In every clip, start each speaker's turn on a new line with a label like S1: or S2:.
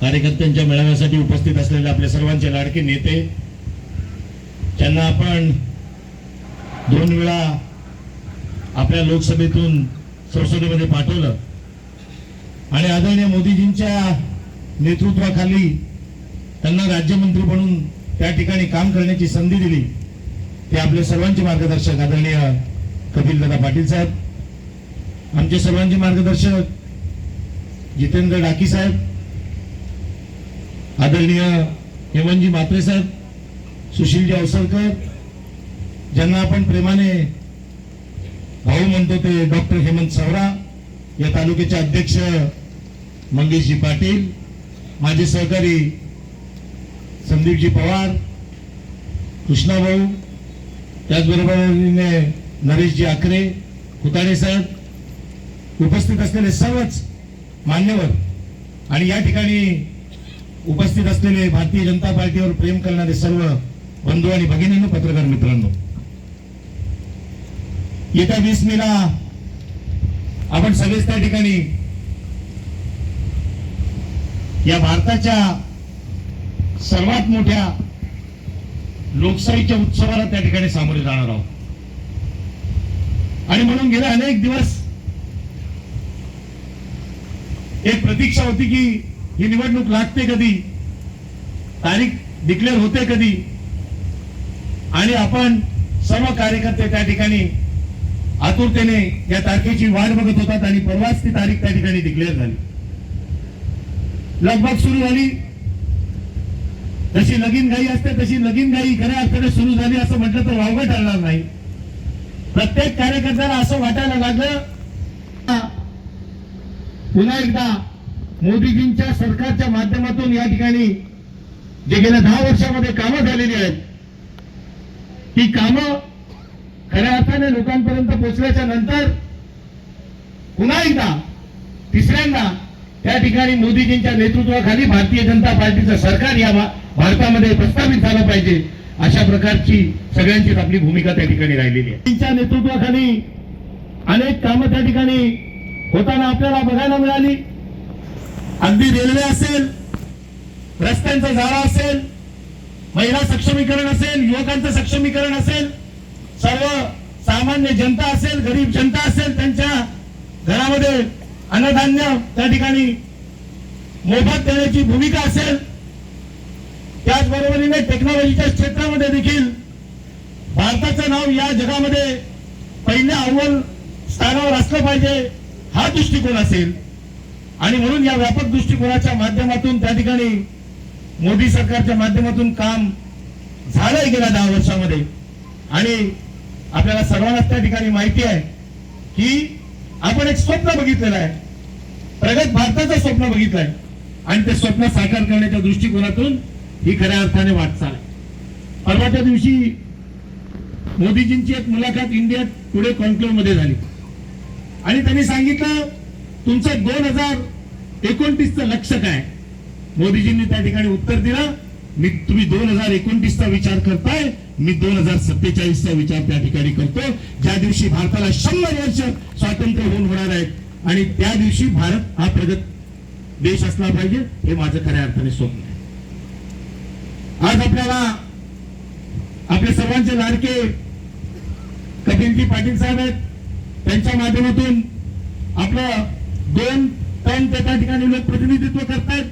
S1: कार्यकर्त्यांच्या मेळाव्यासाठी उपस्थित असलेले आपले सर्वांचे लाडके नेते त्यांना आपण दोन वेळा आपल्या लोकसभेतून संसदेमध्ये पाठवलं. आणि आदरणीय मोदीजींच्या नेतृत्वाखाली त्यांना राज्यमंत्री म्हणून त्या ठिकाणी काम करण्याची संधी दिली. ते आपले सर्वांचे मार्गदर्शक आदरणीय कपिल दादा पाटील साहेब आमचे सर्वांचे मार्गदर्शक जितेंद्र डाकी साहेब आदरणीय हेमंतजी म्हात्रे साहेब सुशीलजी अवसरकर ज्यांना आपण प्रेमाने भाऊ म्हणतो ते डॉक्टर हेमंत सावरा या तालुक्याचे अध्यक्ष मंगेशजी पाटील माझे सहकारी संदीपजी पवार कृष्णाभाऊ त्याचबरोबरीने नरेशजी आकरे कुताडे साहेब उपस्थित असलेले सर्वच मान्यवर आणि या ठिकाणी उपस्थित असलेले भारतीय जनता पार्टीवर प्रेम करणारे सर्व बंधू आणि भगिनींनो पत्रकार मित्रांनो. येत्या वीस मेला आपण सगळेच त्या ठिकाणी या भारताच्या सर्वात मोठ्या लोकशाहीच्या उत्सवाला त्या ठिकाणी सामोरे जाणार आहोत. आणि म्हणून गेले अनेक दिवस एक प्रतीक्षा होती की ही निवडणूक लागते कधी? तारीख डिक्लेअर होते कधी? आणि आपण सर्व कार्यकर्ते त्या ठिकाणी आतुरतेने या तारखेची वाट बघत होतात आणि परवाच ती तारीख त्या ठिकाणी डिक्लेअर झाली. लगबग सुरू झाली. जशी लगीन घाई असते तशी लगीन घाई खऱ्या अर्थाने सुरू झाली असं म्हटलं तर वावगं ठरणार नाही. प्रत्येक कार्यकर्त्याला असं वाटायला लागलं पुन्हा एकदा मोदीजींच्या सरकारच्या माध्यमातून या ठिकाणी जे गेल्या दहा वर्षामध्ये कामं झालेली आहेत ती कामं खऱ्या अर्थाने लोकांपर्यंत पोहोचल्याच्या नंतर पुन्हा एकदा तिसऱ्यांदा त्या ठिकाणी मोदीजींच्या नेतृत्वाखाली भारतीय जनता पार्टीचं सरकार या भारतामध्ये प्रस्थापित झालं पाहिजे अशा प्रकारची सगळ्यांचीच आपली भूमिका त्या ठिकाणी राहिलेली आहे. त्यांच्या नेतृत्वाखाली अनेक कामं त्या ठिकाणी होताना आपल्याला बघायला मिळाली. अगदी रेल्वे असेल रस्त्यांचा झाडा असेल महिला सक्षमीकरण असेल युवकांचं सक्षमीकरण असेल सर्व सामान्य जनता असेल गरीब जनता असेल त्यांच्या घरामध्ये अन्नधान्य त्या ठिकाणी मोफत देण्याची भूमिका असेल. त्याचबरोबरीने टेक्नॉलॉजीच्या क्षेत्रामध्ये देखील भारताचं नाव या जगामध्ये पहिल्या अव्वल स्थानावर असलं पाहिजे हा दृष्टिकोन असेल. आणि म्हणून या व्यापक दृष्टिकोनाच्या माध्यमातून त्या ठिकाणी मोदी सरकारच्या माध्यमातून काम झालंय गेल्या दहा वर्षामध्ये. आणि आपल्याला सर्वांनाच त्या ठिकाणी माहिती आहे की आपण एक स्वप्न बघितलेलं आहे. प्रगत भारताचं स्वप्न बघितलंय. आणि ते स्वप्न साकार करण्याच्या दृष्टिकोनातून ही खऱ्या अर्थाने वाटचाल आहे परवाच्या दिवशी मोदीजींची एक मुलाखत इंडिया टुडे कॉन्क्लेव्हमध्ये झाली. आणि त्यांनी सांगितलं तुमचं दोन हजार एकोणतीसचं लक्ष काय? मोदीजींनी त्या ठिकाणी उत्तर दिलं. मी तुम्ही दोन हजार एकोणतीसचा विचार करताय. मी दोन हजार सत्तेचाळीसचा विचार त्या ठिकाणी करतो. ज्या दिवशी भारताला शंभर वर्ष स्वातंत्र्य होऊन होणार आहेत आणि त्या दिवशी भारत हा प्रगत देश असला पाहिजे हे माझं खऱ्या अर्थाने स्वप्न आहे. आज आपल्याला आपले सर्वांचे लाडके कपिलजी पाटील साहेब आहेत. त्यांच्या माध्यमातून आपलं दोन टर्म त्या ठिकाणी लोक प्रतिनिधित्व करतायत.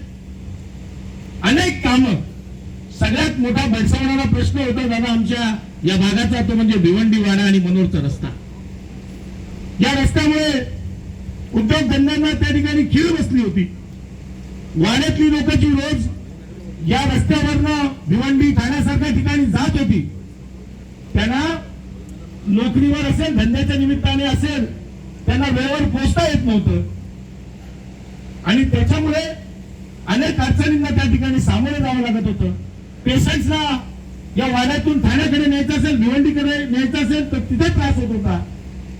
S1: अनेक कामं. सगळ्यात मोठा भेडसावणारा प्रश्न होता दादा आमच्या या भागाचा तो म्हणजे भिवंडी वाडा आणि मनोरचा रस्ता. या रस्त्यामुळे उद्योगधंद्यांना त्या ठिकाणी खीळ बसली होती. वाड्यातली लोकांची रोज या रस्त्यावरनं भिवंडी ठाण्यासारख्या ठिकाणी जात होती. त्यांना नोकरीवर असेल धंद्याच्या निमित्ताने असेल त्यांना वेळेवर पोचता येत नव्हतं. आणि त्याच्यामुळे अनेक अडचणींना त्या ठिकाणी सामोरे जावं लागत होतं. पेशंट्सला या वाड्यातून ठाण्याकडे न्यायचं असेल भिवंडीकडे न्यायचं असेल तर तिथे त्रास होत होता.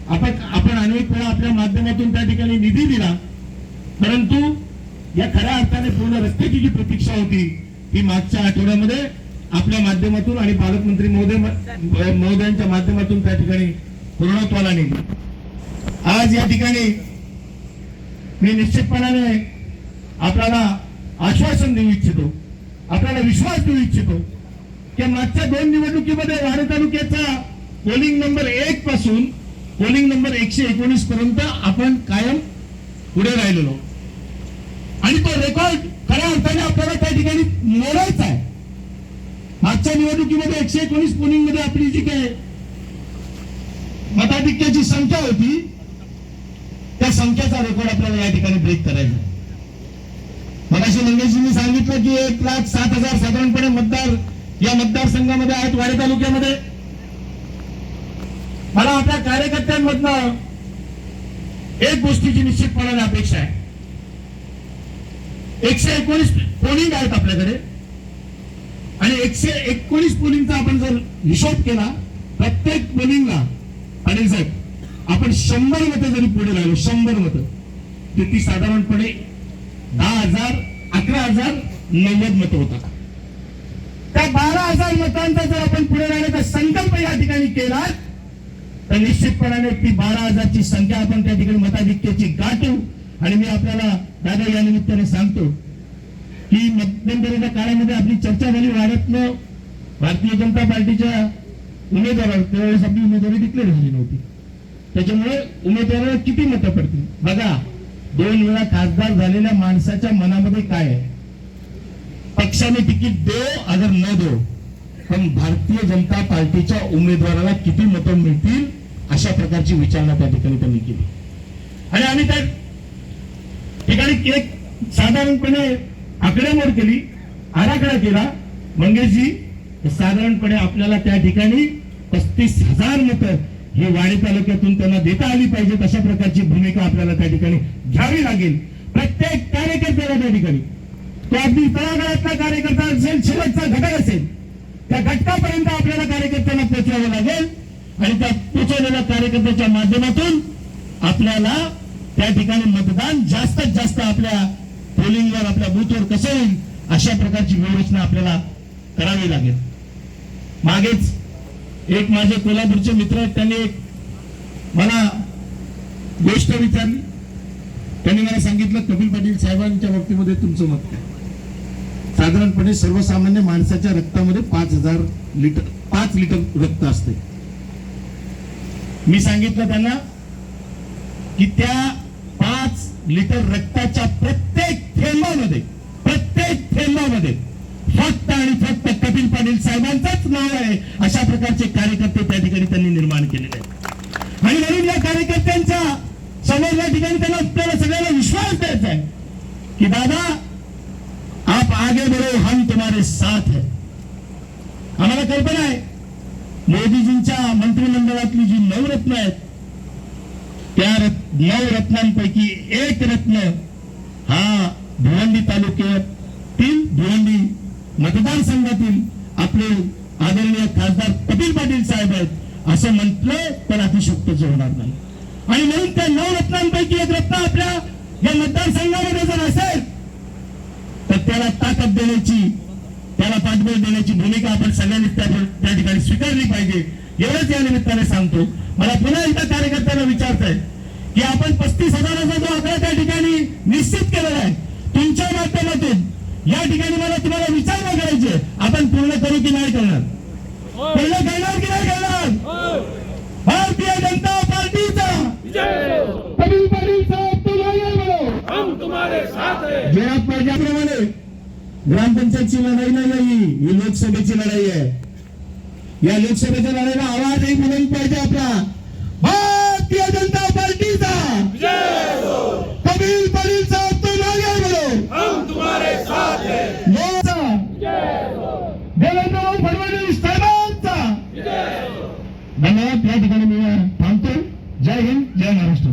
S1: आपण आपण अनेक वेळा आपल्या माध्यमातून त्या ठिकाणी निधी दिला. परंतु या खऱ्या अर्थाने पूर्ण रस्त्याची जी प्रतीक्षा होती ती मागच्या आठवड्यामध्ये आपल्या माध्यमातून आणि पालकमंत्री महोदय महोदयांच्या माध्यमातून त्या ठिकाणी पूर्णत्वाला निघली. आज या ठिकाणी मी निश्चितपणाने आपल्याला आश्वासन देऊ इच्छितो आपल्याला विश्वास देऊ इच्छितो की मागच्या दोन निवडणुकीमध्ये वाडे तालुक्याचा पोलिंग नंबर एक पासून पोलिंग नंबर एकशे एकोणीस पर्यंत आपण कायम पुढे राहिलेलो. आणि तो रेकॉर्ड खऱ्या अर्थाने आपल्याला त्या ठिकाणी मोडायचा आहे. मागच्या निवडणुकीमध्ये एकशे एकोणीस पोलिंगमध्ये आपली जी काय मताधिक्याची संख्या होती त्या संख्येचा रेकॉर्ड आपल्याला या ठिकाणी ब्रेक करायचा. मनाशी मगाशी मंगेशजींनी सांगितलं की एक लाख सात हजार साधारणपणे मतदार या मतदारसंघामध्ये आहेत वाडे तालुक्यामध्ये. मला आपल्या कार्यकर्त्यांमधनं एक गोष्टीची निश्चितपणाने अपेक्षा आहे. एकशे एकोणीस पोलिंग आहेत आपल्याकडे. आणि एकशे एकोणीस पोलिंगचा आपण जर हिशोब केला प्रत्येक पोलिंगला आणि साहेब आपण शंभर मतं जरी पुढे राहिलो शंभर मतं तर ती साधारणपणे दहा हजार अकरा हजार नव्वद मतं होतात. त्या बारा हजार मतांचा जर आपण पुढे राहिल्याचा संकल्प या ठिकाणी केला तर निश्चितपणाने ती बारा हजारची संख्या आपण त्या ठिकाणी मताधिक्याची गाठू. आणि मी आपल्याला दादा या निमित्ताने सांगतो की मध्यंतरीच्या काळामध्ये आपली चर्चा झाली भारतनं भारतीय जनता पार्टीच्या उमेदवारावर त्यावेळेस आपली उमेदवारी डिक्लेअर झाली नव्हती. त्याच्यामुळे उमेदवाराला किती मतं पडतील? बघा दोन वेळा खासदार झालेल्या माणसाच्या मनामध्ये काय आहे? पक्षाने तिकीट दो अगर न दो. पण भारतीय जनता पार्टीच्या उमेदवाराला किती मतं मिळतील अशा प्रकारची विचारणा त्या ठिकाणी त्यांनी केली. आणि आम्ही त्या ठिकाणी एक साधारणपणे आकडेमोड केली आराखडा केला. मंगेशजी साधारणपणे आपल्याला त्या ठिकाणी पस्तीस हजार मतं ही वाणी तालुक्यातून त्यांना देता आली पाहिजे अशा प्रकारची भूमिका आपल्याला त्या ठिकाणी घ्यावी लागेल. प्रत्येक कार्यकर्त्याला त्या ठिकाणी. तो अगदी तळागाळातला कार्यकर्ता असेल शेवटचा घटक असेल त्या घटकापर्यंत आपल्याला कार्यकर्त्यांना पोचवावं लागेल आणि त्या पोचवलेल्या कार्यकर्त्याच्या माध्यमातून आपल्याला त्या ठिकाणी मतदान जास्तीत जास्त आपल्या पोलिंगवर आपल्या बूथवर कसं होईल अशा प्रकारची व्यवस्था आपल्याला करावी लागेल. मागेच एक माझे कोल्हापूरचे मित्र आहेत त्यांनी एक मला गोष्ट विचारली. त्यांनी मला सांगितलं कपिल पाटील साहेबांच्या बाबतीमध्ये तुमचं मत काय? साधारणपणे सर्वसामान्य माणसाच्या रक्तामध्ये पाच हजार लिटर पाच लिटर रक्त असते. मी सांगितलं त्यांना की त्या पाच लिटर रक्ताच्या प्रत्येक थेंबामध्ये प्रत्येक थेंबामध्ये फक्त आणि फक्त कपिल पाटील साहेबांचंच नाव आहे. अशा प्रकारचे कार्यकर्ते त्या ठिकाणी त्यांनी निर्माण केलेले आहेत. आणि म्हणून या कार्यकर्त्यांचा समोर या ठिकाणी त्यांना आपल्याला सगळ्यांना विश्वास द्यायचा आहे की दादा आप आगे बढ़ो हम तुम्हारे साथ है. आम्हाला कल्पना आहे मोदीजींच्या मंत्रिमंडळातली जी नऊ रत्न आहेत त्या नऊ रत्नांपैकी एक रत्न हा भिवंडी तालुक्यातील भिवंडी मतदारसंघातील आपले आदरणीय खासदार कपिल पाटील साहेब आहेत असं म्हटलं तर अतिशोक्तच होणार नाही. आणि म्हणून त्या नऊ रत्नांपैकी एक रत्न आपल्या या मतदारसंघामध्ये जर असेल तर त्याला ताकद देण्याची त्याला पाठबळ देण्याची भूमिका आपण सगळ्यांनी त्या ठिकाणी स्वीकारली पाहिजे. एवढंच या निमित्ताने सांगतो. मला पुन्हा एकदा कार्यकर्त्यांना विचारताय की आपण पस्तीस हजाराचा जो आकडा त्या ठिकाणी निश्चित केलेला आहे तुमच्या माध्यमातून या ठिकाणी मला तुम्हाला विचारणा करायची आपण पूर्ण करू की नाही करणार? पूर्ण करणार की नाही करणार? भारतीय जनता पार्टीचा पाटील साहेब
S2: साथ हैं.
S1: पाहिल्याप्रमाणे ग्रामपंचायतची लढाई नाही आहे ही ही लोकसभेची लढाई आहे. या लोकसभेच्या लढाईला आवाजही बुलंद पाहिजे आपला भारतीय जनता पार्टीचा कपिल पाटील साहेब तो मागे बोलो
S2: हम तुम्हारे साथ हैं
S1: लोकचा देवेंद्रभाऊ फडणवीस त्या ठिकाणी मी थांबतो जय हिंद जय महाराष्ट्र.